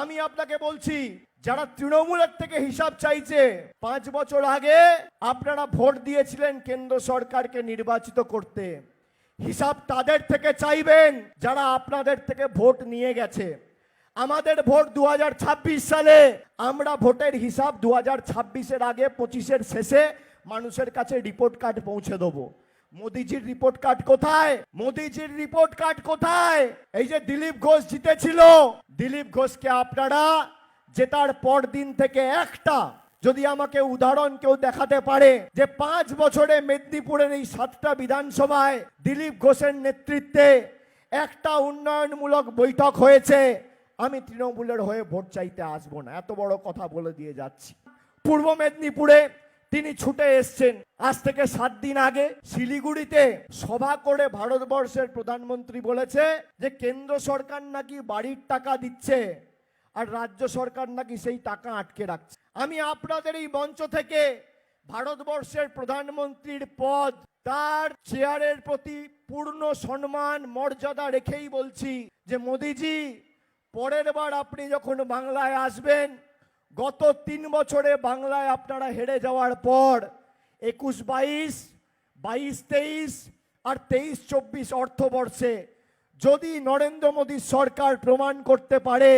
আমি আপনাকে বলছি, যারা তৃণমূলের থেকে হিসাব চাইছে, পাঁচ বছর আগে আপনারা ভোট দিয়েছিলেন কেন্দ্র সরকারকে নির্বাচিত করতে। হিসাব তাদের থেকে চাইবেন, যারা আপনাদের থেকে ভোট নিয়ে গেছে। আমাদের ভোট দু হাজার ছাব্বিশ সালে, আমরা ভোটের হিসাব দু হাজার আগে, পঁচিশের শেষে মানুষের কাছে রিপোর্ট কার্ড পৌঁছে দেবো। মোদিজির রিপোর্ট কার্ড কোথায়? মোদিজির রিপোর্ট কার্ড কোথায়? এই যে দিলীপ ঘোষ জিতেছিল। দিলীপ ঘোষকে আপনারা জেতার পর দিন থেকে একটা যদি আমাকে উদাহরণ কেউ দেখাতে পারে, যে পাঁচ বছরে মেদিনীপুরের এই সাতটা বিধানসভায় দিলীপ ঘোষের নেতৃত্বে একটা উন্নয়নমূলক বৈঠক হয়েছে। আমি তৃণমূলের হয়ে ভোট চাইতে আসব না। এত বড় কথা বলে দিয়ে যাচ্ছি। পূর্ব মেদিনীপুরে তিনি ছুটে এসছেন। আজ থেকে সাত দিন আগে শিলিগুড়িতে সভা করে ভারতবর্ষের প্রধানমন্ত্রী বলেছে যে, কেন্দ্র সরকার নাকি বাড়ির টাকা দিচ্ছে আর রাজ্য সরকার নাকি সেই টাকা আটকে রাখছে। আমি আপনাদের এই মঞ্চ থেকে ভারতবর্ষের প্রধানমন্ত্রীর পদ, তার চেয়ারের প্রতি পূর্ণ সম্মান, মর্যাদা রেখেই বলছি যে, মোদিজি, পরের বার আপনি যখন বাংলায় আসবেন গত তিন বছরে বাংলায় আপনারা হেরে যাওয়ার পর একুশ বাইশ বাইশ তেইশ আর তেইশ চব্বিশ অর্থবর্ষে যদি নরেন্দ্র মোদী সরকার প্রমাণ করতে পারে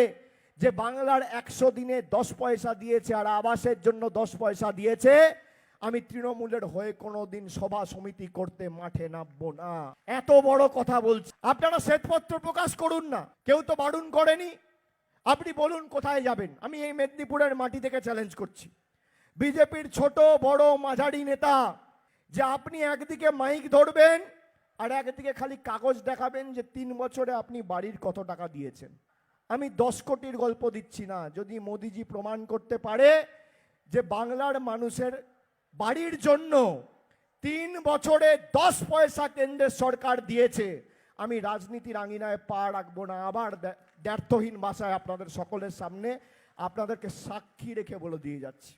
যে বাংলার একশো দিনে দশ পয়সা দিয়েছে আর আবাসের জন্য দশ পয়সা দিয়েছে, আমি তৃণমূলের হয়ে কোনোদিন সভা সমিতি করতে মাঠে নামবো না। এত বড় কথা বলছি। আপনারা শ্বেতপত্র প্রকাশ করুন না। কেউ তো বারণ করেনি। আপনি বলুন কোথায় যাবেন? আমি এই মেদিনীপুরের মাটি থেকে চ্যালেঞ্জ করছি। বিজেপির ছোট, বড়, মাঝারি নেতা, যে আপনি একদিকে মাইক ধরবেন আর একদিকে খালি কাগজ দেখাবেন যে তিন বছরে আপনি বাড়ির কত টাকা দিয়েছেন। আমি দশ কোটির গল্প দিচ্ছি না। যদি মোদিজি প্রমাণ করতে পারে যে বাংলার মানুষের বাড়ির জন্য তিন বছরে দশ পয়সা কেন্দ্রের সরকার দিয়েছে, আমি রাজনীতির আঙিনায় পা রাখব না। আবার দ্ব্যর্থহীন ভাষায় আপনাদের সকলের সামনে আপনাদেরকে সাক্ষী রেখে বলে দিয়ে যাচ্ছি।